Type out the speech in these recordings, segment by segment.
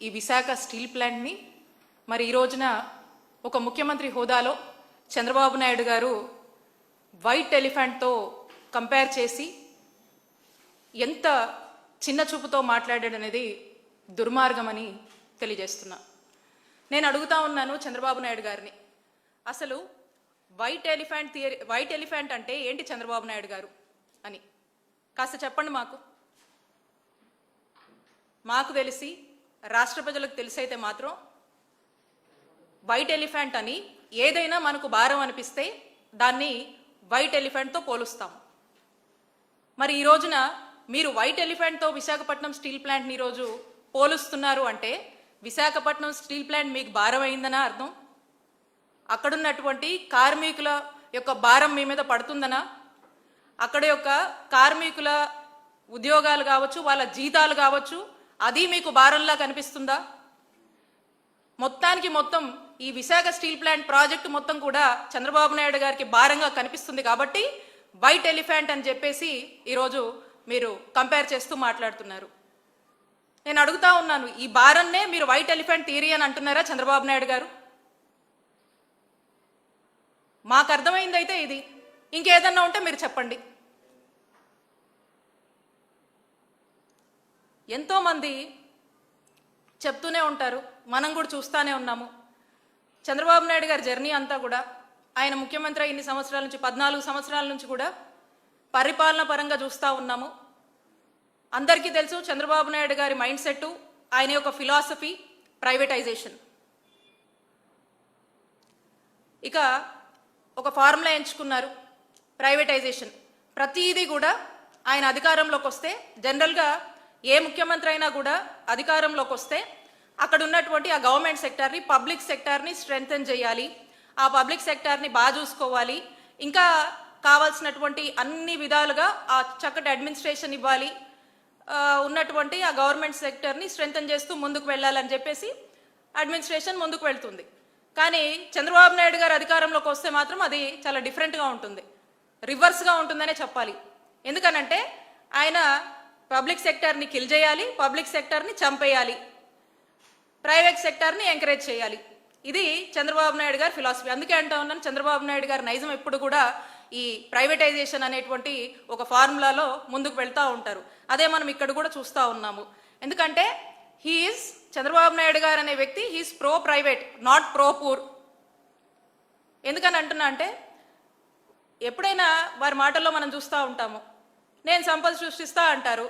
ఈ విశాఖ స్టీల్ ప్లాంట్ని మరి ఈ రోజున ఒక ముఖ్యమంత్రి హోదాలో చంద్రబాబు నాయుడు గారు వైట్ ఎలిఫెంట్తో కంపేర్ చేసి ఎంత చిన్న చూపుతో మాట్లాడాడు అనేది దుర్మార్గమని తెలియజేస్తున్నా. నేను అడుగుతా ఉన్నాను చంద్రబాబు నాయుడు గారిని. అసలు white elephant theory white elephant అంటే ఏంటి చంద్రబాబు నాయుడు గారు అని? కాస్త చెప్పండి మాకు. మాకు తెలిసి రాష్ట్ర ప్రజలకు తెలిసైతే మాత్రం వైట్ ఎలిఫెంట్ అని ఏదైనా మనకు భారం అనిపిస్తే దాన్ని వైట్ ఎలిఫెంట్తో పోలుస్తాం. మరి ఈ రోజున మీరు వైట్ ఎలిఫెంట్తో విశాఖపట్నం స్టీల్ ప్లాంట్ని ఈరోజు పోలుస్తున్నారు అంటే విశాఖపట్నం స్టీల్ ప్లాంట్ మీకు భారం అయిందనా అర్థం? అక్కడున్నటువంటి కార్మికుల యొక్క భారం మీ మీద పడుతుందనా? అక్కడ యొక్క కార్మికుల ఉద్యోగాలు కావచ్చు వాళ్ళ జీతాలు కావచ్చు అది మీకు భారంలా కనిపిస్తుందా? మొత్తానికి మొత్తం ఈ విశాఖ స్టీల్ ప్లాంట్ ప్రాజెక్టు మొత్తం కూడా చంద్రబాబు నాయుడు గారికి భారంగా కనిపిస్తుంది కాబట్టి వైట్ ఎలిఫెంట్ అని చెప్పేసి ఈరోజు మీరు కంపేర్ చేస్తూ మాట్లాడుతున్నారు. నేను అడుగుతా ఉన్నాను ఈ భారన్నే మీరు వైట్ ఎలిఫెంట్ థియరీ అని అంటున్నారా చంద్రబాబు నాయుడు గారు? మాకు అర్థమైందైతే ఇది. ఇంకేదన్నా ఉంటే మీరు చెప్పండి. ఎంతోమంది చెప్తూనే ఉంటారు మనం కూడా చూస్తూనే ఉన్నాము. చంద్రబాబు నాయుడు గారి జర్నీ అంతా కూడా ఆయన ముఖ్యమంత్రి ఇన్ని సంవత్సరాల నుంచి పద్నాలుగు సంవత్సరాల నుంచి కూడా పరిపాలన పరంగా చూస్తూ ఉన్నాము. అందరికీ తెలుసు చంద్రబాబు నాయుడు గారి మైండ్ సెట్ ఆయన యొక్క ఫిలాసఫీ ప్రైవేటైజేషన్. ఇక ఒక ఫార్ములా ఎంచుకున్నారు ప్రైవేటైజేషన్. ప్రతిదీ కూడా ఆయన అధికారంలోకి వస్తే జనరల్గా ఏ ముఖ్యమంత్రి అయినా కూడా అధికారంలోకి వస్తే అక్కడ ఉన్నటువంటి ఆ గవర్నమెంట్ సెక్టార్ని పబ్లిక్ సెక్టార్ని స్ట్రెంగ్తన్ చేయాలి. ఆ పబ్లిక్ సెక్టార్ని బాగా చూసుకోవాలి. ఇంకా కావాల్సినటువంటి అన్ని విధాలుగా ఆ చక్కటి అడ్మినిస్ట్రేషన్ ఇవ్వాలి. ఉన్నటువంటి ఆ గవర్నమెంట్ సెక్టర్ని స్ట్రెంగ్తన్ చేస్తూ ముందుకు వెళ్ళాలని చెప్పేసి అడ్మినిస్ట్రేషన్ ముందుకు వెళ్తుంది. కానీ చంద్రబాబు నాయుడు గారు అధికారంలోకి వస్తే మాత్రం అది చాలా డిఫరెంట్గా ఉంటుంది. రివర్స్గా ఉంటుందనే చెప్పాలి. ఎందుకనంటే ఆయన పబ్లిక్ సెక్టర్ని కిల్ చేయాలి పబ్లిక్ సెక్టర్ని చంపేయాలి ప్రైవేట్ సెక్టార్ని ఎంకరేజ్ చేయాలి. ఇది చంద్రబాబు నాయుడు గారి ఫిలాసఫీ. అందుకే అంటా ఉన్నాను చంద్రబాబు నాయుడు గారి నైజం ఎప్పుడు కూడా ఈ ప్రైవేటైజేషన్ అనేటువంటి ఒక ఫార్ములాలో ముందుకు వెళ్తూ ఉంటారు. అదే మనం ఇక్కడ కూడా చూస్తూ ఉన్నాము. ఎందుకంటే హీఈస్ చంద్రబాబు నాయుడు గారు అనే వ్యక్తి he's pro private not pro poor ఎందుకని అంటున్నా అంటే ఎప్పుడైనా వారి మాటల్లో మనం చూస్తూ ఉంటాము. నేను సంపద సృష్టిస్తా అంటారు.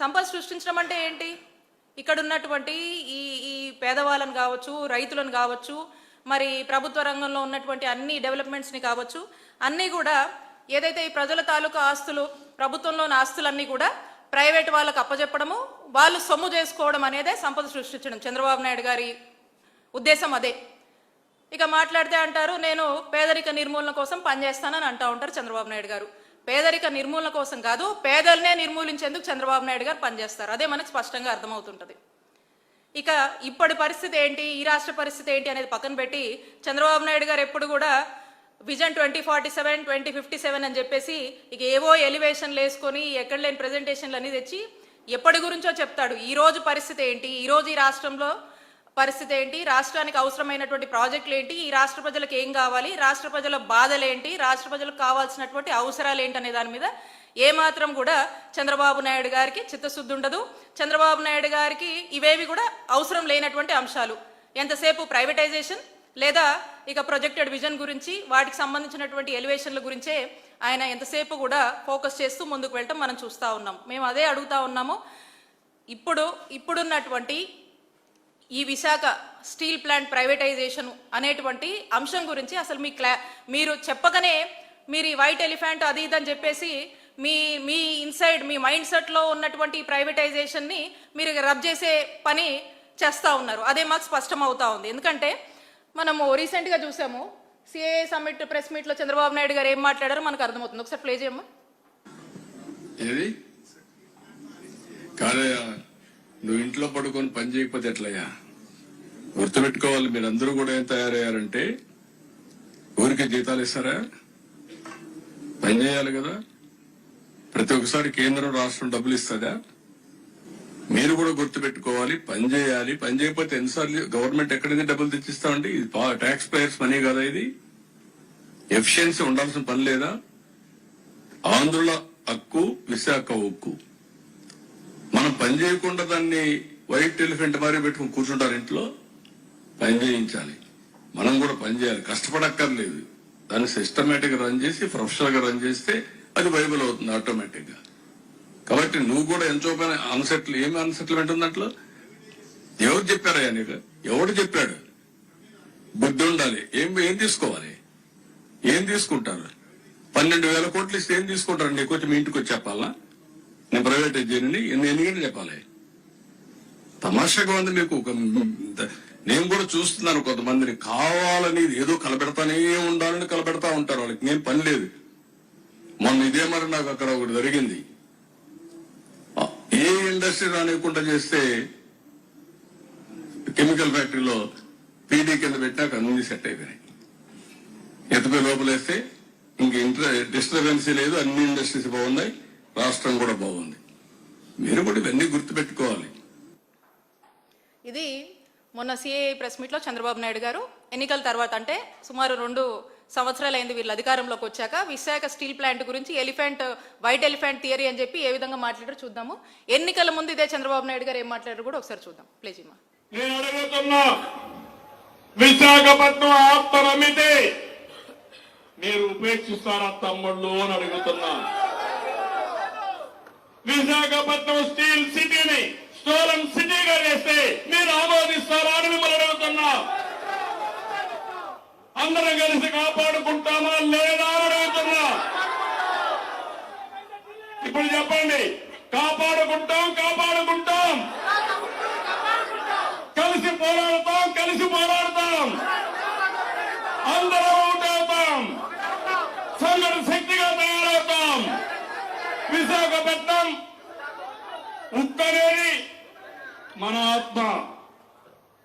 సంపద సృష్టించడం అంటే ఏంటి? ఇక్కడ ఉన్నటువంటి ఈ ఈ పేదవాళ్ళని కావచ్చు రైతులను కావచ్చు మరి ప్రభుత్వ రంగంలో ఉన్నటువంటి అన్ని డెవలప్మెంట్స్ని కావచ్చు అన్నీ కూడా ఏదైతే ఈ ప్రజల తాలూకా ఆస్తులు ప్రభుత్వంలోని ఆస్తులన్నీ కూడా ప్రైవేట్ వాళ్ళకు అప్పజెప్పడము వాళ్ళు సొమ్ము చేసుకోవడం అనేదే సంపద సృష్టించడం. చంద్రబాబు నాయుడు గారి ఉద్దేశం అదే. ఇక మాట్లాడితే అంటారు నేను పేదరిక నిర్మూలన కోసం పనిచేస్తానని అంటూ ఉంటారు చంద్రబాబు నాయుడు గారు. పేదరిక నిర్మూలన కోసం కాదు పేదలనే నిర్మూలించేందుకు చంద్రబాబు నాయుడు గారు పనిచేస్తారు. అదే మనకు స్పష్టంగా అర్థమవుతుంటుంది. ఇక ఇప్పటి పరిస్థితి ఏంటి ఈ రాష్ట్ర పరిస్థితి ఏంటి అనేది పక్కన పెట్టి చంద్రబాబు నాయుడు గారు ఎప్పుడు కూడా vision twenty forty seven twenty fifty seven అని చెప్పేసి ఇక ఏవో ఎలివేషన్లు వేసుకొని ఎక్కడ లేని ప్రజెంటేషన్లు అన్ని తెచ్చి ఎప్పటి గురించో చెప్తాడు. ఈ రోజు పరిస్థితి ఏంటి? ఈ రోజు ఈ రాష్ట్రంలో పరిస్థితి ఏంటి? రాష్ట్రానికి అవసరమైనటువంటి ప్రాజెక్టులు ఏంటి? ఈ రాష్ట్ర ప్రజలకు ఏం కావాలి? రాష్ట్ర ప్రజల బాధలేంటి రాష్ట్ర ప్రజలకు కావాల్సినటువంటి అవసరాలు ఏంటి అనే దాని మీద ఏమాత్రం కూడా చంద్రబాబు నాయుడు గారికి చిత్తశుద్ధి ఉండదు. చంద్రబాబు నాయుడు గారికి ఇవేవి కూడా అవసరం లేనటువంటి అంశాలు. ఎంతసేపు ప్రైవేటైజేషన్ లేదా ఇక ప్రొజెక్టెడ్ విజన్ గురించి వాటికి సంబంధించినటువంటి ఎలివేషన్ల గురించే ఆయన ఎంతసేపు కూడా ఫోకస్ చేస్తూ ముందుకు వెళ్ళటం మనం చూస్తూ ఉన్నాం. మేము అదే అడుగుతా ఉన్నాము. ఇప్పుడు ఇప్పుడున్నటువంటి ఈ విశాఖ స్టీల్ ప్లాంట్ ప్రైవేటైజేషన్ అనేటువంటి అంశం గురించి అసలు మీ క్లా మీరు చెప్పగానే మీరు ఈ వైట్ ఎలిఫెంట్ అది ఇది అని చెప్పేసి మీ మీ ఇన్సైడ్ మీ మైండ్ సెట్లో ఉన్నటువంటి ప్రైవేటైజేషన్ని మీరు రబ్ చేసే పని చేస్తూ ఉన్నారు. అదే మాకు స్పష్టం అవుతా ఉంది. ఎందుకంటే మనము రీసెంట్గా చూసాము సిఏ సమ్మిట్ ప్రెస్ మీట్లో చంద్రబాబు నాయుడు గారు ఏం మాట్లాడారో మనకు అర్థమవుతుంది. ఒకసారి ప్లే చేయమ్మా. ఏది? నువ్వు ఇంట్లో పడుకొని పని చేయకపోతే ఎట్లయ్యా? గుర్తుపెట్టుకోవాలి మీరందరూ కూడా ఏం తయారయ్యారంటే ఊరికే జీతాలు ఇస్తారా? పని చేయాలి కదా. ప్రతి ఒక్కసారి కేంద్రం రాష్ట్రం డబ్బులు ఇస్తుందా? మీరు కూడా గుర్తుపెట్టుకోవాలి పని చేయాలి. పని చేయకపోతే ఎన్నిసార్లు గవర్నమెంట్ ఎక్కడి నుంచి డబ్బులు తెచ్చిస్తామండి? ఇది ట్యాక్స్ పేయర్స్ మనీ కదా ఇది. ఎఫిషియన్సీ ఉండాల్సిన పని లేదా? ఆంధ్రుల హక్కు విశాఖ ఉక్కు మనం పని చేయకుండా దాన్ని వైట్ ఎలిఫెంట్ మరి పెట్టుకుని కూర్చుంటారు ఇంట్లో. పని చేయించాలి మనం కూడా పని చేయాలి. కష్టపడక్కర్లేదు. దాన్ని సిస్టమేటిక్గా రన్ చేసి ప్రొఫెషనల్గా రన్ చేస్తే అది వైబుల్ అవుతుంది ఆటోమేటిక్గా. కాబట్టి నువ్వు కూడా ఎంతో పని అన్సెటిల్ ఏమి అన్సెటిల్మెంట్ ఉంది దాంట్లో? ఎవరు చెప్పారయ్యా నీకు? ఎవడు చెప్పాడు? బుద్ధి ఉండాలి. ఏం ఏం తీసుకోవాలి? ఏం తీసుకుంటారు? పన్నెండు వేల కోట్లు ఇస్తే ఏం తీసుకుంటారు? నీకు వచ్చి మీ ఇంటికి వచ్చి చెప్పాలా? నేను ప్రైవేట్ చేయని ఎన్ని ఎన్ని గంటలు చెప్పాలి? తమాషాగా ఉంది మీకు ఒక నేను కూడా చూస్తున్నాను కొంతమందిని. కావాలని ఏదో కలబెడతానే ఉండాలని కలబెడతా ఉంటారు వాళ్ళకి. నేను పని లేదు. మొన్న ఇదే మరి నాకు అక్కడ ఒకటి జరిగింది. ఏ ఇండస్ట్రీ రానివ్వకుండా చేస్తే కెమికల్ ఫ్యాక్టరీలో పీడీ కింద పెట్టినాక అన్ని సెట్ అయిపోయినాయి. ఎత్తుపై లోపలేస్తే ఇంక ఇంటర్ డిస్టర్బెన్సీ లేదు అన్ని ఇండస్ట్రీస్ బాగున్నాయి రాష్ట్రం కూడా బాగుంది. మీరు కూడా ఇవన్నీ గుర్తుపెట్టుకోవాలి. ఇది మొన్న సిఐ ప్రెస్ మీట్లో చంద్రబాబు నాయుడు గారు ఎన్నికల తర్వాత అంటే సుమారు రెండు సంవత్సరాలైంది వీళ్ళు అధికారంలోకి వచ్చాక విశాఖ స్టీల్ ప్లాంట్ గురించి ఎలిఫెంట్ వైట్ ఎలిఫెంట్ థియరీ అని చెప్పి ఏ విధంగా మాట్లాడారు చూద్దాము. ఎన్నికల ముందు ఇదే చంద్రబాబు నాయుడు గారు ఏం మాట్లాడారు కూడా ఒకసారి చూద్దాం. ప్లీజ్ నేను అడుగుతున్నా విశాఖపట్నం మీరు ఉపేక్షిస్తారా తమ్ముళ్ళు అని అడుగుతున్నా. విశాఖపట్నం స్టీల్ సిటీని స్టోలన్ సిటీగా చేస్తే మీరు ఆమోదిస్తారా అని మిమ్మల్ని అడుగుతున్నా. అందరం కలిసి కాపాడుకుంటామా లేదా అని అడుగుతున్నా. ఇప్పుడు చెప్పండి కాపాడుకుంటాం కాపాడుకుంటాం. కలిసి పోరాడతాం కలిసి పోరాడతాం అందరం ఒకటవుతాం సంఘట శక్తిగా తయారవుతాం. విశాఖపట్నం ఉక్కనేది మన ఆత్మ.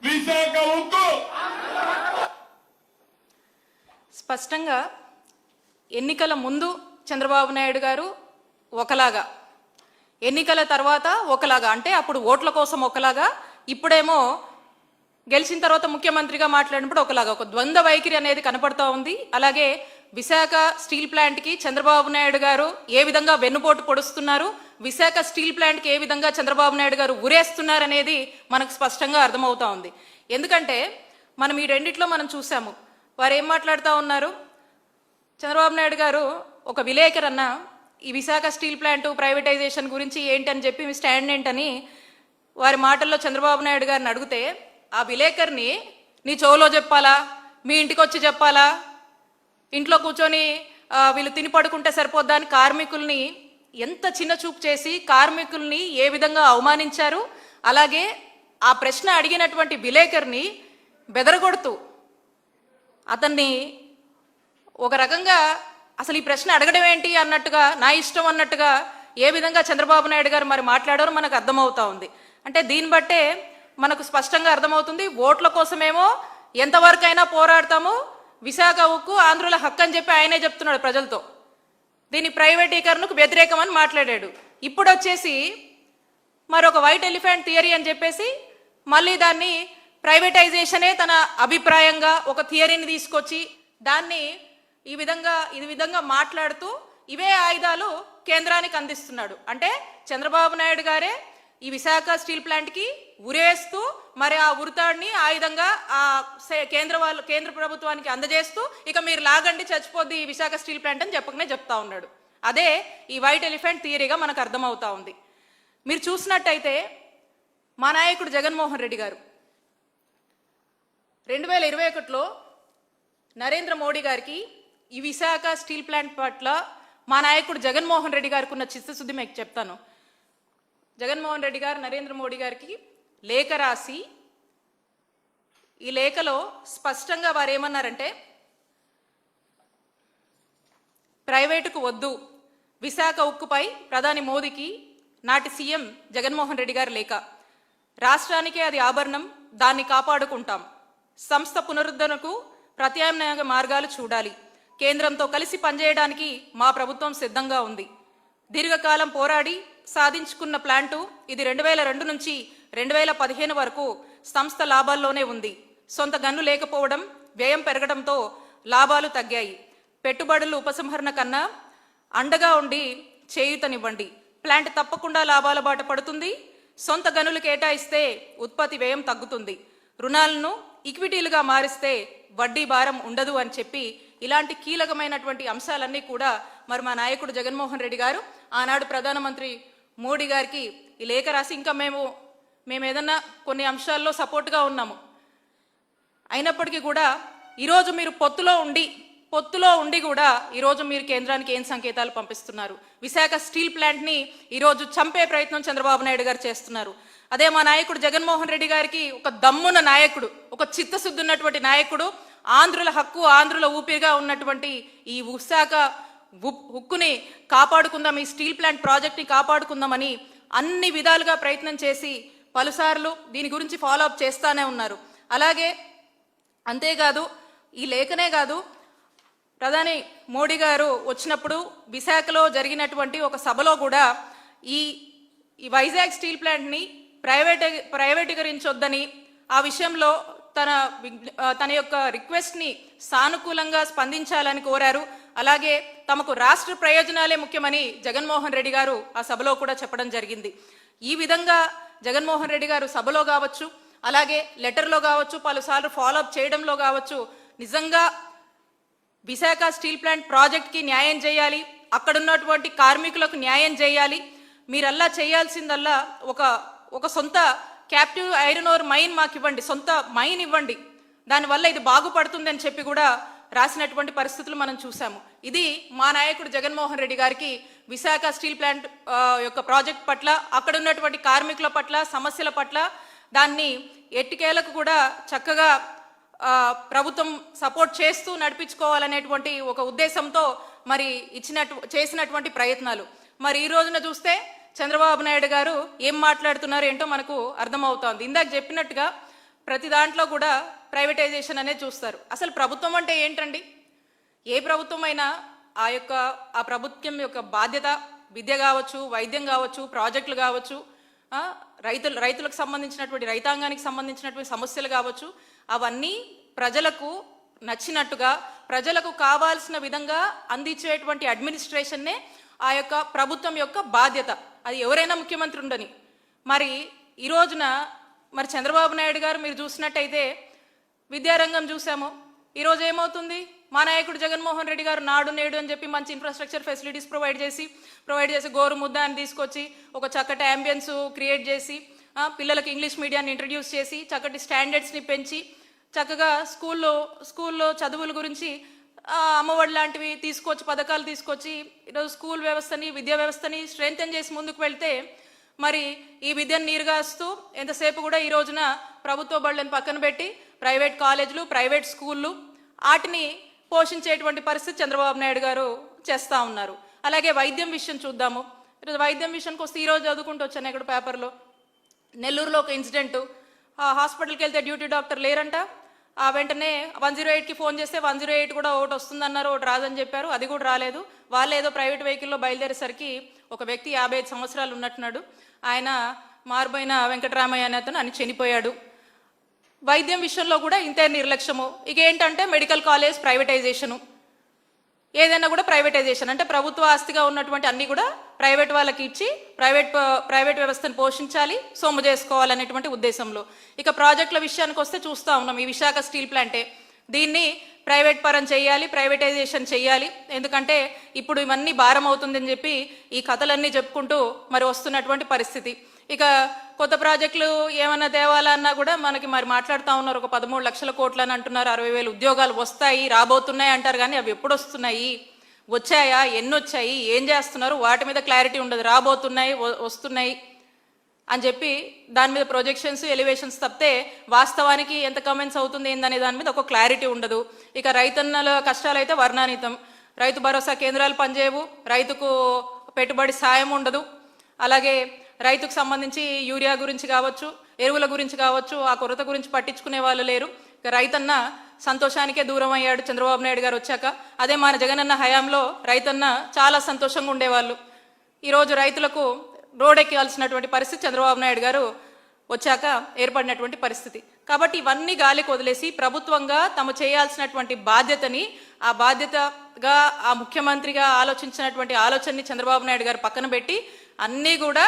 విశాఖ ఉక్కు. స్పష్టంగా ఎన్నికల ముందు చంద్రబాబు నాయుడు గారు ఒకలాగా. ఎన్నికల తర్వాత ఒకలాగా. అంటే అప్పుడు ఓట్ల కోసం ఒకలాగా. ఇప్పుడేమో గెలిచిన తర్వాత ముఖ్యమంత్రిగా మాట్లాడినప్పుడు ఒకలాగా. ఒక ద్వంద్వ వైఖరి అనేది కనపడతా ఉంది. అలాగే విశాఖ స్టీల్ ప్లాంట్కి చంద్రబాబు నాయుడు గారు ఏ విధంగా వెన్నుపోటు పొడుస్తున్నారు? విశాఖ స్టీల్ ప్లాంట్కి ఏ విధంగా చంద్రబాబు నాయుడు గారు ఉరేస్తున్నారనేది మనకు స్పష్టంగా అర్థమవుతా ఉంది. ఎందుకంటే మనం ఈ రెండిట్లో మనం చూసాము వారు ఏం మాట్లాడుతూ ఉన్నారు? చంద్రబాబు నాయుడు గారు ఒక విలేకరన్న ఈ విశాఖ స్టీల్ ప్లాంట్ ప్రైవేటైజేషన్ గురించి ఏంటని చెప్పి మీ స్టాండ్ ఏంటని వారి మాటల్లో చంద్రబాబు నాయుడు గారిని అడిగితే ఆ విలేకరిని నీ చెవులో చెప్పాలా? మీ ఇంటికి వచ్చి చెప్పాలా? ఇంట్లో కూర్చొని వీళ్ళు తిని పడుకుంటే సరిపోద్దా అని కార్మికుల్ని ఎంత చిన్న చూపు చేసి కార్మికుల్ని ఏ విధంగా అవమానించారు? అలాగే ఆ ప్రశ్న అడిగినటువంటి విలేకరిని బెదరగొడుతూ అతన్ని ఒక రకంగా అసలు ఈ ప్రశ్న అడగడం ఏంటి అన్నట్టుగా నా ఇష్టం అన్నట్టుగా ఏ విధంగా చంద్రబాబు నాయుడు గారు మరి మాట్లాడారో మనకు అర్థమవుతా ఉంది. అంటే దీన్ని బట్టే మనకు స్పష్టంగా అర్థమవుతుంది ఓట్ల కోసమేమో ఎంతవరకైనా పోరాడతాము విశాఖ ఉక్కు ఆంధ్రుల హక్కు అని చెప్పి ఆయనే చెప్తున్నాడు ప్రజలతో. దీని ప్రైవేటీకరణకు వ్యతిరేకం అని మాట్లాడాడు. ఇప్పుడు వచ్చేసి మరొక వైట్ ఎలిఫెంట్ థియరీ అని చెప్పేసి మళ్ళీ దాన్ని ప్రైవేటైజేషనే తన అభిప్రాయంగా ఒక థియరీని తీసుకొచ్చి దాన్ని ఈ విధంగా ఈ విధంగా మాట్లాడుతూ ఇవే ఆయుధాలు కేంద్రానికి అందిస్తున్నాడు. అంటే చంద్రబాబు నాయుడు గారే ఈ విశాఖ స్టీల్ ప్లాంట్కి ఉరేస్తూ మరి ఆ ఉరితాడిని ఆయుధంగా ఆ సే- కేంద్ర వాళ్ళు కేంద్ర ప్రభుత్వానికి అందజేస్తూ ఇక మీరు లాగండి చచ్చిపోద్ది ఈ విశాఖ స్టీల్ ప్లాంట్ అని చెప్పకనే చెప్తా ఉన్నాడు. అదే ఈ వైట్ ఎలిఫెంట్ థియరీగా మనకు అర్థమవుతా ఉంది. మీరు చూసినట్టయితే మా నాయకుడు జగన్మోహన్ రెడ్డి గారు రెండు వేల ఇరవై ఒకటిలో నరేంద్ర మోడీ గారికి ఈ విశాఖ స్టీల్ ప్లాంట్ పట్ల మా నాయకుడు జగన్మోహన్ రెడ్డి గారికి ఉన్న చిత్తశుద్ధి మీకు చెప్తాను. జగన్మోహన్ రెడ్డి గారు నరేంద్ర మోడీ గారికి లేఖ రాసి ఈ లేఖలో స్పష్టంగా వారు ఏమన్నారంటే ప్రైవేటుకు వద్దు విశాఖ ఉక్కుపై ప్రధాని మోదీకి నాటి సీఎం జగన్మోహన్ రెడ్డి గారి లేఖ. రాష్ట్రానికే అది ఆభరణం దాన్ని కాపాడుకుంటాం. సంస్థ పునరుద్ధరణకు ప్రత్యామ్నాయ మార్గాలు చూడాలి. కేంద్రంతో కలిసి పనిచేయడానికి మా ప్రభుత్వం సిద్ధంగా ఉంది. దీర్ఘకాలం పోరాడి సాధించుకున్న ప్లాంటు ఇది రెండు వేల రెండు నుంచి రెండు వేల పదిహేను వరకు సంస్థ లాభాల్లోనే ఉంది. సొంత గన్ను లేకపోవడం వ్యయం పెరగడంతో లాభాలు తగ్గాయి. పెట్టుబడులు ఉపసంహరణ కన్నా అండగా ఉండి చేయూతనివ్వండి. ప్లాంట్ తప్పకుండా లాభాల బాట పడుతుంది. సొంత గనులు కేటాయిస్తే ఉత్పత్తి వ్యయం తగ్గుతుంది. రుణాలను ఈక్విటీలుగా మారిస్తే వడ్డీ భారం ఉండదు అని చెప్పి ఇలాంటి కీలకమైనటువంటి అంశాలన్నీ కూడా మరి మా నాయకుడు జగన్మోహన్ రెడ్డి గారు ఆనాడు ప్రధానమంత్రి మోడీ గారికి ఈ లేఖ రాసి ఇంకా మేము మేము ఏదన్నా కొన్ని అంశాల్లో సపోర్ట్గా ఉన్నాము. అయినప్పటికీ కూడా ఈరోజు మీరు పొత్తులో ఉండి పొత్తులో ఉండి కూడా ఈరోజు మీరు కేంద్రానికి ఏం సంకేతాలు పంపిస్తున్నారు? విశాఖ స్టీల్ ప్లాంట్ని ఈరోజు చంపే ప్రయత్నం చంద్రబాబు నాయుడు గారు చేస్తున్నారు. అదే మా నాయకుడు జగన్మోహన్ రెడ్డి గారికి ఒక దమ్మున నాయకుడు ఒక చిత్తశుద్ధి ఉన్నటువంటి నాయకుడు ఆంధ్రుల హక్కు ఆంధ్రుల ఊపిరిగా ఉన్నటువంటి ఈ విశాఖ ఉప్- ఉక్కుని కాపాడుకుందాం ఈ స్టీల్ ప్లాంట్ ప్రాజెక్ట్ని కాపాడుకుందామని అన్ని విధాలుగా ప్రయత్నం చేసి పలుసార్లు దీని గురించి ఫాలో అప్ చేస్తానే ఉన్నారు. అలాగే అంతేకాదు ఈ లేఖనే కాదు ప్రధాని మోడీ గారు వచ్చినప్పుడు విశాఖలో జరిగినటువంటి ఒక సభలో కూడా ఈ ఈ వైజాగ్ స్టీల్ ప్లాంట్ని ప్రైవేట్ ప్రైవేటీకరించొద్దని ఆ విషయంలో తన తన యొక్క రిక్వెస్ట్ని సానుకూలంగా స్పందించాలని కోరారు. అలాగే తమకు రాష్ట్ర ప్రయోజనాలే ముఖ్యమని జగన్మోహన్ రెడ్డి గారు ఆ సభలో కూడా చెప్పడం జరిగింది. ఈ విధంగా జగన్మోహన్ రెడ్డి గారు సభలో కావచ్చు అలాగే లెటర్లో కావచ్చు పలుసార్లు ఫాలోఅప్ చేయడంలో కావచ్చు నిజంగా విశాఖ స్టీల్ ప్లాంట్ ప్రాజెక్ట్కి న్యాయం చేయాలి అక్కడున్నటువంటి కార్మికులకు న్యాయం చేయాలి మీరల్లా చేయాల్సిందల్లా ఒక ఒక సొంత క్యాప్టివ్ ఐరన్ ఓర్ మైన్ మాకు ఇవ్వండి సొంత మైన్ ఇవ్వండి. దానివల్ల ఇది బాగుపడుతుంది అని చెప్పి కూడా రాసినటువంటి పరిస్థితులు మనం చూసాము ఇది మా నాయకుడు జగన్మోహన్ రెడ్డి గారికి విశాఖ స్టీల్ ప్లాంట్ యొక్క ప్రాజెక్ట్ పట్ల అక్కడ ఉన్నటువంటి కార్మికుల పట్ల సమస్యల పట్ల దాన్ని ఎట్టికేలకు కూడా చక్కగా ప్రభుత్వం సపోర్ట్ చేస్తూ నడిపించుకోవాలనేటువంటి ఒక ఉద్దేశంతో మరి ఇచ్చినట్టు చేసినటువంటి ప్రయత్నాలు. మరి ఈ రోజున చూస్తే చంద్రబాబు నాయుడు గారు ఏం మాట్లాడుతున్నారు ఏంటో మనకు అర్థమవుతోంది. ఇందాక చెప్పినట్టుగా ప్రతి దాంట్లో కూడా ప్రైవేటైజేషన్ అనేది చూస్తారు. అసలు ప్రభుత్వం అంటే ఏంటండి? ఏ ప్రభుత్వం అయినా ఆ యొక్క ఆ ప్రభుత్వం యొక్క బాధ్యత విద్య కావచ్చు వైద్యం కావచ్చు ప్రాజెక్టులు కావచ్చు రైతులు రైతులకు సంబంధించినటువంటి రైతాంగానికి సంబంధించినటువంటి సమస్యలు కావచ్చు అవన్నీ ప్రజలకు నచ్చినట్టుగా ప్రజలకు కావాల్సిన విధంగా అందించేటువంటి అడ్మినిస్ట్రేషన్నే ఆ యొక్క ప్రభుత్వం యొక్క బాధ్యత. అది ఎవరైనా ముఖ్యమంత్రి ఉండని. మరి ఈ రోజున మరి చంద్రబాబు నాయుడు గారు మీరు చూసినట్టయితే విద్యారంగం చూసాము. ఈరోజు ఏమవుతుంది? మా నాయకుడు జగన్మోహన్ రెడ్డి గారు నాడు నేడు అని చెప్పి మంచి ఇన్ఫ్రాస్ట్రక్చర్ ఫెసిలిటీస్ ప్రొవైడ్ చేసి ప్రొవైడ్ చేసి గోరు ముద్ద అని తీసుకొచ్చి ఒక చక్కటి అంబియన్స్ క్రియేట్ చేసి పిల్లలకు ఇంగ్లీష్ మీడియాన్ని ఇంట్రడ్యూస్ చేసి చక్కటి స్టాండర్డ్స్ని పెంచి చక్కగా స్కూల్లో స్కూల్లో చదువుల గురించి అమ్మఒడి లాంటివి తీసుకొచ్చి పథకాలు తీసుకొచ్చి ఈరోజు స్కూల్ వ్యవస్థని విద్యా వ్యవస్థని స్ట్రెంగ్తన్ చేసి ముందుకు వెళ్తే మరి ఈ విద్యను నీరుగాస్తూ ఎంతసేపు కూడా ఈ రోజున ప్రభుత్వ బళ్ళని పక్కన పెట్టి ప్రైవేట్ కాలేజీలు ప్రైవేట్ స్కూళ్ళు వాటిని పోషించేటువంటి పరిస్థితి చంద్రబాబు నాయుడు గారు చేస్తూ ఉన్నారు. అలాగే వైద్యం విషయం చూద్దాము. వైద్యం విషయానికి వస్తే ఈరోజు చదువుకుంటూ వచ్చాను ఇక్కడ పేపర్లో. నెల్లూరులో ఒక ఇన్సిడెంట్. హాస్పిటల్కి వెళ్తే డ్యూటీ డాక్టర్ లేరంట. ఆ వెంటనే వన్ జీరో ఎయిట్కి ఫోన్ చేస్తే వన్ జీరో ఎయిట్ కూడా ఒకటి వస్తుందన్నారు ఒకటి రాదని చెప్పారు. అది కూడా రాలేదు. వాళ్ళు ఏదో ప్రైవేట్ వెహికల్లో బయలుదేరేసరికి ఒక వ్యక్తి యాభై ఐదు సంవత్సరాలు ఉన్నట్టున్నాడు. ఆయన మారుపోయిన వెంకటరామయ్య అనే అతను అని చనిపోయాడు. వైద్యం విషయంలో కూడా ఇంతే నిర్లక్ష్యము. ఇక ఏంటంటే మెడికల్ కాలేజ్ ప్రైవేటైజేషను. ఏదైనా కూడా ప్రైవేటైజేషన్. అంటే ప్రభుత్వ ఆస్తిగా ఉన్నటువంటి అన్ని కూడా ప్రైవేట్ వాళ్ళకి ఇచ్చి ప్రైవేట్ ప్రైవేట్ వ్యవస్థను పోషించాలి సొమ్ము చేసుకోవాలనేటువంటి ఉద్దేశంలో. ఇక ప్రాజెక్టుల విషయానికి వస్తే చూస్తా ఉన్నాం. ఈ విశాఖ స్టీల్ ప్లాంటే. దీన్ని ప్రైవేట్ పరం చేయాలి ప్రైవేటైజేషన్ చేయాలి. ఎందుకంటే ఇప్పుడు ఇవన్నీ భారం అవుతుందని చెప్పి ఈ కథలన్నీ చెప్పుకుంటూ మరి వస్తున్నటువంటి పరిస్థితి. ఇక కొత్త ప్రాజెక్టులు ఏమైనా తేవాలన్నా కూడా మనకి మరి మాట్లాడుతూ ఉన్నారు. ఒక పదమూడు లక్షల కోట్లు అని అంటున్నారు. అరవై వేలు ఉద్యోగాలు వస్తాయి రాబోతున్నాయి అంటారు. కానీ అవి ఎప్పుడు వస్తున్నాయి? వచ్చాయా? ఎన్ని వచ్చాయి ఏం చేస్తున్నారు? వాటి మీద క్లారిటీ ఉండదు. రాబోతున్నాయి వస్తున్నాయి. అని చెప్పి దాని మీద ప్రొజెక్షన్స్ ఎలివేషన్స్ తప్పితే వాస్తవానికి ఎంత కమెంట్స్ అవుతుంది ఏందనే దాని మీద ఒక క్లారిటీ ఉండదు. ఇక రైతన్నల కష్టాలు అయితే వర్ణానితం రైతు భరోసా కేంద్రాలు పనిచేయవు. రైతుకు పెట్టుబడి సాయం ఉండదు. అలాగే రైతుకు సంబంధించి యూరియా గురించి కావచ్చు ఎరువుల గురించి కావచ్చు ఆ కొరత గురించి పట్టించుకునే వాళ్ళు లేరు. ఇక రైతన్న సంతోషానికే దూరం అయ్యాడు చంద్రబాబు నాయుడు గారు వచ్చాక. అదే మన జగనన్న హయాంలో రైతన్న చాలా సంతోషంగా ఉండేవాళ్ళు. ఈరోజు రైతులకు రోడెక్కాల్సినటువంటి పరిస్థితి చంద్రబాబు నాయుడు గారు వచ్చాక ఏర్పడినటువంటి పరిస్థితి. కాబట్టి ఇవన్నీ గాలికి వదిలేసి ప్రభుత్వంగా తమ చేయాల్సినటువంటి బాధ్యతని ఆ బాధ్యతగా ఆ ముఖ్యమంత్రిగా ఆలోచించినటువంటి ఆలోచనని చంద్రబాబు నాయుడు గారు పక్కన పెట్టి అన్నీ కూడా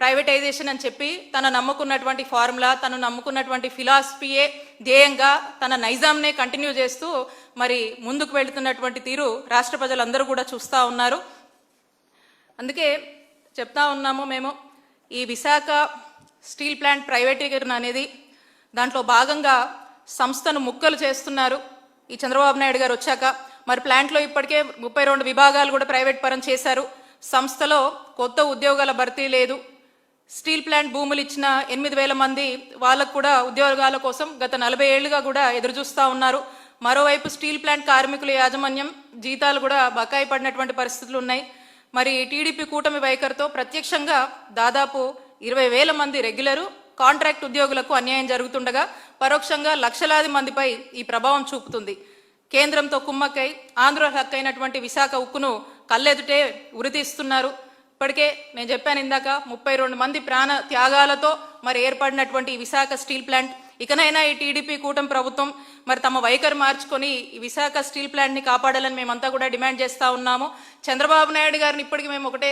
ప్రైవేటైజేషన్ అని చెప్పి తన నమ్ముకున్నటువంటి ఫార్ములా తను నమ్ముకున్నటువంటి ఫిలాసఫీయే ధ్యేయంగా తన నైజాంనే కంటిన్యూ చేస్తూ మరి ముందుకు వెళుతున్నటువంటి తీరు రాష్ట్ర ప్రజలందరూ కూడా చూస్తూ ఉన్నారు. అందుకే చెప్తా ఉన్నాము మేము. ఈ విశాఖ స్టీల్ ప్లాంట్ ప్రైవేటీకరణ అనేది దాంట్లో భాగంగా సంస్థను ముక్కలు చేస్తున్నారు. ఈ చంద్రబాబు నాయుడు గారు వచ్చాక మరి ప్లాంట్లో ఇప్పటికే ముప్పై రెండు విభాగాలు కూడా ప్రైవేట్ పరం చేశారు. సంస్థలో కొత్త ఉద్యోగాల భర్తీ లేదు. స్టీల్ ప్లాంట్ భూములు ఇచ్చిన ఎనిమిది వేల మంది వాళ్ళకు కూడా ఉద్యోగాల కోసం గత నలభై ఏళ్ళుగా కూడా ఎదురుచూస్తూ ఉన్నారు. మరోవైపు స్టీల్ ప్లాంట్ కార్మికుల యాజమాన్యం జీతాలు కూడా బకాయి పడినటువంటి పరిస్థితులు ఉన్నాయి. మరి టీడీపీ కూటమి వైఖరితో ప్రత్యక్షంగా దాదాపు ఇరవై వేల మంది రెగ్యులరు కాంట్రాక్ట్ ఉద్యోగులకు అన్యాయం జరుగుతుండగా పరోక్షంగా లక్షలాది మందిపై ఈ ప్రభావం చూపుతుంది. కేంద్రంతో కుమ్మక్కై ఆంధ్ర హక్కైనటువంటి విశాఖ ఉక్కును కళ్ళెదుటే ఉరితీస్తున్నారు ఇప్పటికే నేను చెప్పాను ఇందాక ముప్పై రెండు మంది ప్రాణ త్యాగాలతో మరి ఏర్పడినటువంటి విశాఖ స్టీల్ ప్లాంట్ ఇకనైనా ఈ టీడీపీ కూటమి ప్రభుత్వం మరి తమ వైఖరి మార్చుకొని ఈ విశాఖ స్టీల్ ప్లాంట్ని కాపాడాలని మేమంతా కూడా డిమాండ్ చేస్తూ ఉన్నాము. చంద్రబాబు నాయుడు గారిని ఇప్పటికీ మేము ఒకటే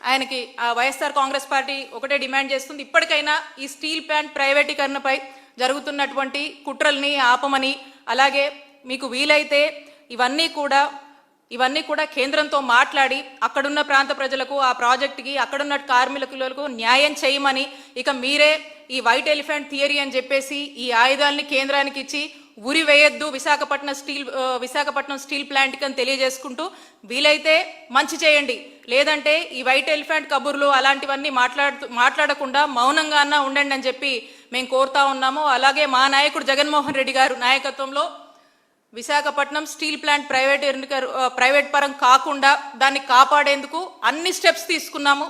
ఆయనకి ఆ వైఎస్ఆర్ కాంగ్రెస్ పార్టీ ఒకటే డిమాండ్ చేస్తుంది. ఇప్పటికైనా ఈ స్టీల్ ప్లాంట్ ప్రైవేటీకరణపై జరుగుతున్నటువంటి కుట్రల్ని ఆపమని అలాగే మీకు వీలైతే ఇవన్నీ కూడా ఇవన్నీ కూడా కేంద్రంతో మాట్లాడి అక్కడున్న ప్రాంత ప్రజలకు ఆ ప్రాజెక్టుకి అక్కడున్న కార్మికులకు న్యాయం చేయమని ఇక మీరే ఈ వైట్ ఎలిఫెంట్ థియరీ అని చెప్పేసి ఈ ఆయుధాలని కేంద్రానికి ఇచ్చి ఉరి వేయొద్దు విశాఖపట్నం స్టీల్ విశాఖపట్నం స్టీల్ ప్లాంట్కి అని తెలియజేసుకుంటూ వీలైతే మంచి చేయండి. లేదంటే ఈ వైట్ ఎలిఫెంట్ కబుర్లు అలాంటివన్నీ మాట్లాడుతూ మాట్లాడకుండా మౌనంగా అన్నా ఉండండి అని చెప్పి మేము కోరుతా ఉన్నాము. అలాగే మా నాయకుడు జగన్మోహన్ రెడ్డి గారు నాయకత్వంలో Visakhapatnam steel plant private private పరం కాకుండా దాన్ని కాపాడేందుకు అన్ని స్టెప్స్ తీసుకున్నాము.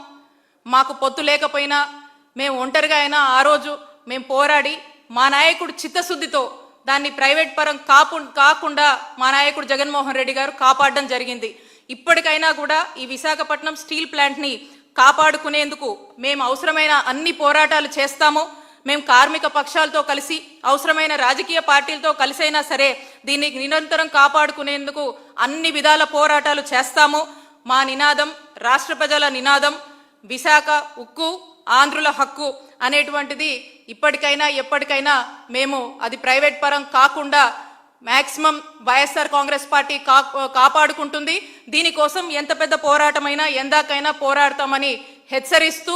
మాకు పొత్తు లేకపోయినా మేము ఒంటరిగా అయినా ఆ రోజు మేము పోరాడి మా నాయకుడు చిత్తశుద్ధితో దాన్ని ప్రైవేట్ పరం కాపు కాకుండా మా నాయకుడు జగన్మోహన్ రెడ్డి గారు కాపాడడం జరిగింది. ఇప్పటికైనా కూడా ఈ విశాఖపట్నం స్టీల్ ప్లాంట్ని కాపాడుకునేందుకు మేము అవసరమైన అన్ని పోరాటాలు చేస్తాము. మేము కార్మిక పక్షాలతో కలిసి అవసరమైన రాజకీయ పార్టీలతో కలిసైనా సరే దీన్ని నిరంతరం కాపాడుకునేందుకు అన్ని విధాల పోరాటాలు చేస్తాము. మా నినాదం రాష్ట్ర ప్రజల నినాదం విశాఖ ఉక్కు ఆంధ్రుల హక్కు అనేటువంటిది ఇప్పటికైనా ఎప్పటికైనా మేము అది ప్రైవేట్ పరం కాకుండా మ్యాక్సిమం వైఎస్ఆర్ కాంగ్రెస్ పార్టీ కా కాపాడుకుంటుంది. దీనికోసం ఎంత పెద్ద పోరాటమైనా ఎందాకైనా పోరాడతామని హెచ్చరిస్తూ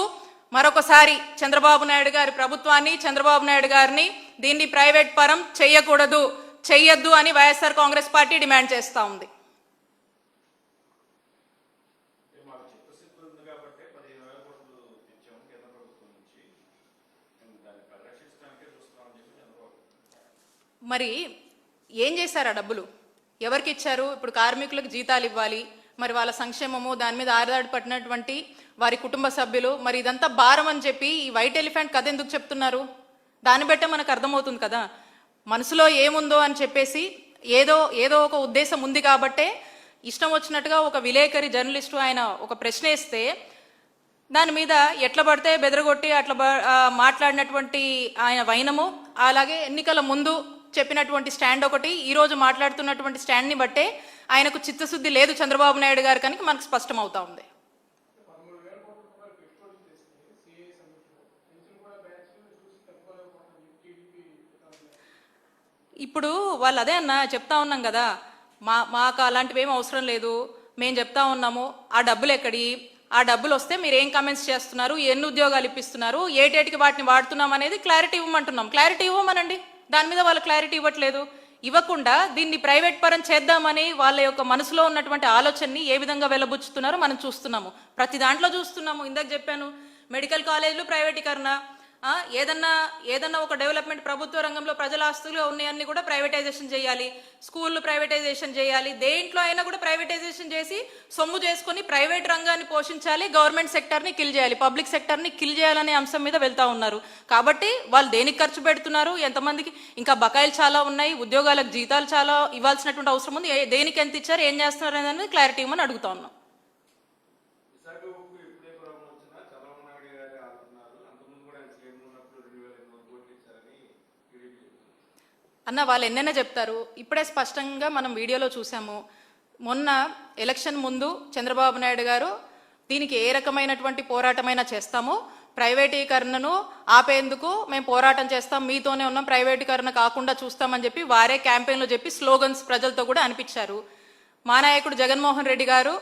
మరొకసారి చంద్రబాబు నాయుడు గారి ప్రభుత్వాన్ని చంద్రబాబు నాయుడు గారిని దీన్ని ప్రైవేట్ పరం చేయకూడదు చెయ్యొద్దు అని వైఎస్ఆర్ కాంగ్రెస్ పార్టీ డిమాండ్ చేస్తూ ఉంది మాకు చిత్తశుద్ధి ఉంది కాబట్టి పదిహేను వేల కోట్లు తెచ్చాము కేంద్ర ప్రభుత్వం నుంచి మేము దాన్ని పరిరక్షించడానికే చూస్తున్నామని చెప్పి చంద్రబాబు మరి ఏం చేశారు ఆ డబ్బులు? ఎవరికి ఇచ్చారు? ఇప్పుడు కార్మికులకు జీతాలు ఇవ్వాలి మరి వాళ్ళ సంక్షేమము దాని మీద ఆధారపడినటువంటి వారి కుటుంబ సభ్యులు మరి ఇదంతా భారం అని చెప్పి ఈ వైట్ ఎలిఫెంట్ కథ ఎందుకు చెప్తున్నారు? దాన్ని బట్టే మనకు అర్థమవుతుంది కదా. మనసులో ఏముందో అని చెప్పేసి ఏదో ఏదో ఒక ఉద్దేశం ఉంది కాబట్టే ఇష్టం వచ్చినట్టుగా ఒక విలేకరి జర్నలిస్టు ఆయన ఒక ప్రశ్న వేస్తే దాని మీద ఎట్లా పడితే బెదరగొట్టి అట్లా మాట్లాడినటువంటి ఆయన వైనము అలాగే ఎన్నికల ముందు చెప్పినటువంటి స్టాండ్ ఒకటి ఈరోజు మాట్లాడుతున్నటువంటి స్టాండ్ని బట్టే ఆయనకు చిత్తశుద్ధి లేదు చంద్రబాబు నాయుడు గారు కనుక మనకు స్పష్టం అవుతా ఉంది. ఇప్పుడు వాళ్ళు అదే అన్న చెప్తా ఉన్నాం కదా మా మాకు అలాంటివి ఏం అవసరం లేదు మేము చెప్తా ఉన్నాము ఆ డబ్బులు ఎక్కడి? ఆ డబ్బులు వస్తే మీరు ఏం కమెంట్స్ చేస్తున్నారు ఎన్ని ఉద్యోగాలు ఇప్పిస్తున్నారు ఏటేటికి వాటిని వాడుతున్నాం అనేది క్లారిటీ ఇవ్వమంటున్నాం. క్లారిటీ ఇవ్వమనండి. దాని మీద వాళ్ళు క్లారిటీ ఇవ్వట్లేదు. ఇవ్వకుండా దీన్ని ప్రైవేట్ పరం చేద్దామని వాళ్ళ యొక్క మనసులో ఉన్నటువంటి ఆలోచనని ఏ విధంగా వెలబుచ్చుతున్నారో మనం చూస్తున్నాము. ప్రతి దాంట్లో చూస్తున్నాము. ఇందాక చెప్పాను మెడికల్ కాలేజీలు ప్రైవేటీకరణ ఏదన్నా ఏదన్నా ఒక డెవలప్మెంట్ ప్రభుత్వ రంగంలో ప్రజల ఆస్తులు ఉన్నాయన్నీ కూడా ప్రైవేటైజేషన్ చేయాలి. స్కూళ్ళు ప్రైవేటైజేషన్ చేయాలి. దేంట్లో అయినా కూడా ప్రైవేటైజేషన్ చేసి సొమ్ము చేసుకొని ప్రైవేట్ రంగాన్ని పోషించాలి గవర్నమెంట్ సెక్టర్ని కిల్ చేయాలి. పబ్లిక్ సెక్టర్ని కిల్ చేయాలనే అంశం మీద వెళ్తా ఉన్నారు. కాబట్టి వాళ్ళు దేనికి ఖర్చు పెడుతున్నారు? ఎంతమందికి? ఇంకా బకాయిలు చాలా ఉన్నాయి ఉద్యోగాలకు జీతాలు చాలా ఇవ్వాల్సినటువంటి అవసరం ఉంది. దేనికి ఎంత ఇచ్చారు ఏం చేస్తున్నారు అనేది క్లారిటీ ఇవ్వమని అడుగుతా ఉన్నాం విశాఖ ఉక్కు ఎప్పుడే ప్రాబ్లం వచ్చినా చంద్రబాబు అన్న వాళ్ళు ఎన్నైనా చెప్తారు. ఇప్పుడే స్పష్టంగా మనం వీడియోలో చూసాము. మొన్న ఎలక్షన్ ముందు చంద్రబాబు నాయుడు గారు దీనికి ఏ రకమైనటువంటి పోరాటమైనా చేస్తాము. ప్రైవేటీకరణను ఆపేందుకు మేము పోరాటం చేస్తాం. మీతోనే ఉన్నాం. ప్రైవేటీకరణ కాకుండా చూస్తామని చెప్పి వారే క్యాంపెయిన్లో చెప్పి స్లోగన్స్ ప్రజలతో కూడా అనిపించారు. మా నాయకుడు జగన్మోహన్ రెడ్డి గారు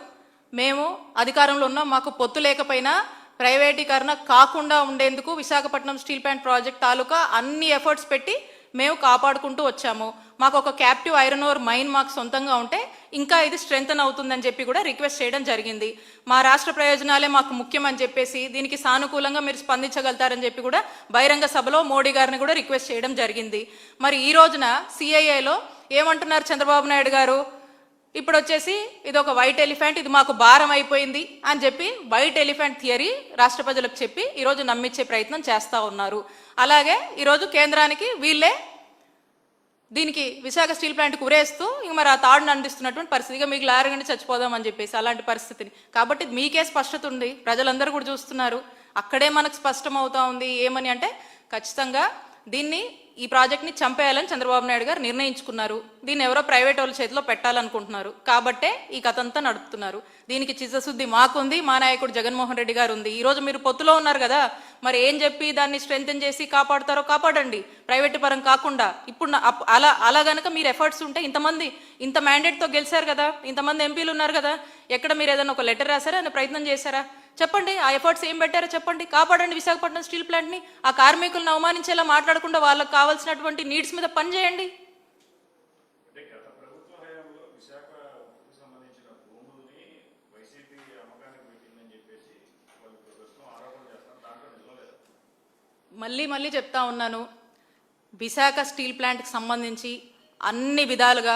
మేము అధికారంలో ఉన్నాం. మాకు పొత్తు లేకపోయినా ప్రైవేటీకరణ కాకుండా ఉండేందుకు విశాఖపట్నం స్టీల్ ప్లాంట్ ప్రాజెక్ట్ తాలూకా అన్ని ఎఫర్ట్స్ పెట్టి మేము కాపాడుకుంటూ వచ్చాము. మాకు ఒక క్యాప్టివ్ ఐరన్ ఓర్ మైన్ మాకు సొంతంగా ఉంటే ఇంకా ఇది స్ట్రెంగ్తన్ అవుతుందని చెప్పి కూడా రిక్వెస్ట్ చేయడం జరిగింది. మా రాష్ట్ర ప్రయోజనాలే మాకు ముఖ్యం అని చెప్పేసి దీనికి సానుకూలంగా మీరు స్పందించగలుగుతారని చెప్పి కూడా బహిరంగ సభలో మోడీ గారిని కూడా రిక్వెస్ట్ చేయడం జరిగింది. మరి ఈ రోజున సిఐఏలో ఏమంటున్నారు చంద్రబాబు నాయుడు గారు? ఇప్పుడు వచ్చేసి ఇది ఒక వైట్ ఎలిఫెంట్ ఇది మాకు భారం అయిపోయింది అని చెప్పి వైట్ ఎలిఫెంట్ థియరీ రాష్ట్ర ప్రజలకు చెప్పి ఈరోజు నమ్మించే ప్రయత్నం చేస్తూ ఉన్నారు. అలాగే ఈరోజు కేంద్రానికి వీళ్ళే దీనికి విశాఖ స్టీల్ ప్లాంట్కి ఉరేస్తూ ఇంక మరి ఆ తాడును అందిస్తున్నటువంటి పరిస్థితిగా మీకు లారగండి చచ్చిపోదామని చెప్పేసి అలాంటి పరిస్థితిని. కాబట్టి మీకే స్పష్టత ఉంది. ప్రజలందరూ కూడా చూస్తున్నారు. అక్కడే మనకు స్పష్టం అవుతా ఉంది. ఏమని అంటే ఖచ్చితంగా దీన్ని ఈ ప్రాజెక్ట్ని చంపేయాలని చంద్రబాబు నాయుడు గారు నిర్ణయించుకున్నారు. దీన్ని ఎవరో ప్రైవేట్ వాళ్ళ చేతిలో పెట్టాలనుకుంటున్నారు. కాబట్టే ఈ కథంతా నడుపుతున్నారు. దీనికి చిత్తశుద్ధి మాకుంది. మా నాయకుడు జగన్మోహన్ రెడ్డి గారు ఉంది. ఈరోజు మీరు పొత్తులో ఉన్నారు కదా. మరి ఏం చెప్పి దాన్ని స్ట్రెంగ్తన్ చేసి కాపాడతారో కాపాడండి. ప్రైవేట్ పరం కాకుండా ఇప్పుడు నా- అప్- అలా అలా గనక మీరు ఎఫర్ట్స్ ఉంటే ఇంతమంది ఇంత మ్యాండేట్తో గెలిచారు కదా. ఇంతమంది ఎంపీలు ఉన్నారు కదా. ఎక్కడ మీరు ఏదైనా ఒక లెటర్ రాసారా అని ప్రయత్నం చేశారా? చెప్పండి ఆ ఎఫర్ట్స్ ఏం పెట్టారో చెప్పండి. కాపాడండి విశాఖపట్నం స్టీల్ ప్లాంట్ని. ఆ కార్మికులను అవమానించేలా మాట్లాడకుండా వాళ్ళకి కావాల్సినటువంటి నీడ్స్ మీద పని చేయండి. మళ్ళీ మళ్ళీ చెప్తా ఉన్నాను. విశాఖ స్టీల్ ప్లాంట్కి సంబంధించి అన్ని విధాలుగా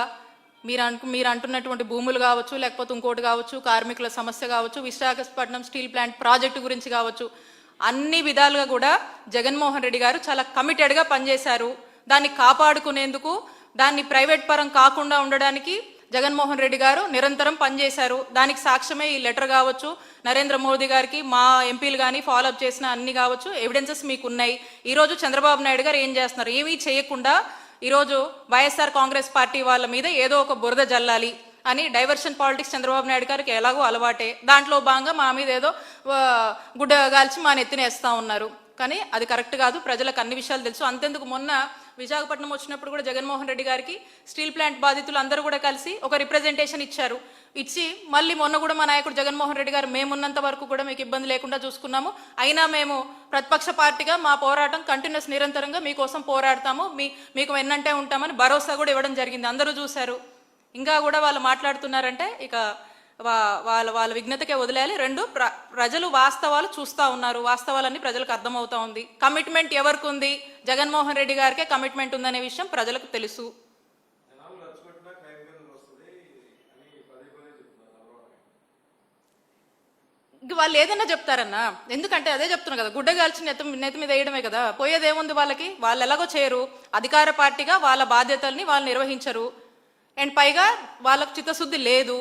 మీరు అను మీరు అంటున్నటువంటి భూములు కావచ్చు లేకపోతే ఇంకోటి కావచ్చు కార్మికుల సమస్య కావచ్చు విశాఖపట్నం స్టీల్ ప్లాంట్ ప్రాజెక్టు గురించి కావచ్చు అన్ని విధాలుగా కూడా జగన్మోహన్ రెడ్డి గారు చాలా కమిటెడ్గా పనిచేశారు. దాన్ని కాపాడుకునేందుకు దాన్ని ప్రైవేట్ పరం కాకుండా ఉండడానికి జగన్మోహన్ రెడ్డి గారు నిరంతరం పనిచేశారు. దానికి సాక్ష్యమే ఈ లెటర్ కావచ్చు. నరేంద్ర మోదీ గారికి మా ఎంపీలు కానీ ఫాలోఅప్ చేసిన అన్ని కావచ్చు ఎవిడెన్సెస్ మీకు ఉన్నాయి ఈరోజు చంద్రబాబు నాయుడు గారు ఏం చేస్తున్నారు? ఏమీ చేయకుండా ఈరోజు వైఎస్ఆర్ కాంగ్రెస్ పార్టీ వాళ్ళ మీద ఏదో ఒక బురద జల్లాలి అని డైవర్షన్ పాలిటిక్స్ చంద్రబాబు నాయుడు గారికి ఎలాగో అలవాటే. దాంట్లో భాగంగా మా మీద ఏదో గుడ్డ గాల్చి మా నెత్తినేస్తా ఉన్నారు. కానీ అది కరెక్ట్ కాదు. ప్రజలకు అన్ని విషయాలు తెలుసు. అంతెందుకు మొన్న విశాఖపట్నం వచ్చినప్పుడు కూడా జగన్మోహన్ రెడ్డి గారికి స్టీల్ ప్లాంట్ బాధితులు అందరూ కూడా కలిసి ఒక రిప్రజెంటేషన్ ఇచ్చారు. ఇచ్చి మళ్ళీ మొన్న కూడా మా నాయకుడు జగన్మోహన్ రెడ్డి గారు మేమున్నంత వరకు కూడా మీకు ఇబ్బంది లేకుండా చూసుకున్నాము. అయినా మేము ప్రతిపక్ష పార్టీగా మా పోరాటం కంటిన్యూస్ నిరంతరంగా మీకోసం పోరాడతాము. మీ మీకు వెన్నంటే ఉంటామని భరోసా కూడా ఇవ్వడం జరిగింది. అందరూ చూశారు. ఇంకా కూడా వాళ్ళు మాట్లాడుతున్నారంటే ఇక వాళ్ళ వాళ్ళ విఘ్నతకే వదిలేయాలి. రెండు ప్ర ప్రజలు వాస్తవాలు చూస్తూ ఉన్నారు. వాస్తవాలన్నీ ప్రజలకు అర్థమవుతా ఉంది. కమిట్మెంట్ ఎవరికి ఉంది? జగన్మోహన్ రెడ్డి గారికే కమిట్మెంట్ ఉందనే విషయం ప్రజలకు తెలుసు జనాలు రెచ్చగొట్టినా క్రైమ్ కింద వస్తుంది అని పదే పదే చెప్తున్నారు చంద్రబాబు ఇంక వాళ్ళు ఏదైనా చెప్తారన్నా ఎందుకంటే అదే చెప్తున్నారు కదా గుడ్డ కాల్చి నెత్తి నెత్తి మీద వేయడమే కదా పోయేది ఏముంది వాళ్ళకి? వాళ్ళు ఎలాగో చేయరు. అధికార పార్టీగా వాళ్ళ బాధ్యతల్ని వాళ్ళు నిర్వహించరు. అండ్ పైగా వాళ్ళకు చిత్తశుద్ధి లేదు.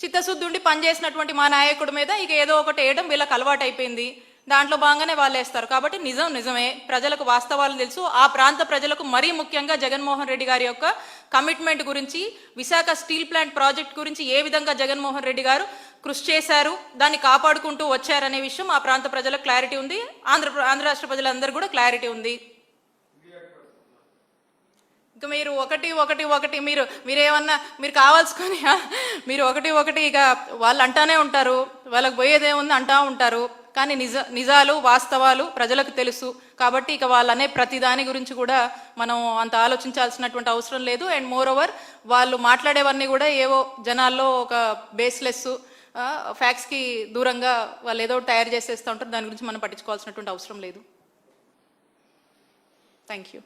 చిత్తశుద్ధి ఉండి పనిచేసినటువంటి మా నాయకుడి మీద ఇక ఏదో ఒకటి వేయడం వీళ్ళకి అలవాటు అయిపోయింది దాంట్లో భాగంగానే వాళ్ళు వేస్తారు. కాబట్టి నిజం నిజమే. ప్రజలకు వాస్తవాలు తెలుసు. ఆ ప్రాంత ప్రజలకు మరీ ముఖ్యంగా జగన్మోహన్ రెడ్డి గారి యొక్క కమిట్మెంట్ గురించి విశాఖ స్టీల్ ప్లాంట్ ప్రాజెక్ట్ గురించి ఏ విధంగా జగన్మోహన్ రెడ్డి గారు కృషి చేశారు దాన్ని కాపాడుకుంటూ వచ్చారనే విషయం ఆ ప్రాంత ప్రజలకు క్లారిటీ ఉంది. ఆంధ్ర ఆంధ్ర రాష్ట్ర ప్రజలందరూ కూడా క్లారిటీ ఉంది. ఇక మీరు ఒకటి ఒకటి ఒకటి మీరు మీరేమన్నా మీరు కావాల్సుకొని మీరు ఒకటి ఒకటి ఇక వాళ్ళు అంటానే ఉంటారు. వాళ్ళకి పోయేదేముంది అంటా ఉంటారు. కానీ నిజ నిజాలు వాస్తవాలు ప్రజలకు తెలుసు. కాబట్టి ఇక వాళ్ళనే ప్రతి దాని గురించి కూడా మనం అంత ఆలోచించాల్సినటువంటి అవసరం లేదు. అండ్ మోర్ ఓవర్ వాళ్ళు మాట్లాడేవన్నీ కూడా ఏవో జనాల్లో ఒక బేస్లెస్ ఫ్యాక్స్కి దూరంగా వాళ్ళు ఏదో ఒకటి తయారు చేసేస్తూ ఉంటారు. దాని గురించి మనం పట్టించుకోవాల్సినటువంటి అవసరం లేదు. Thank you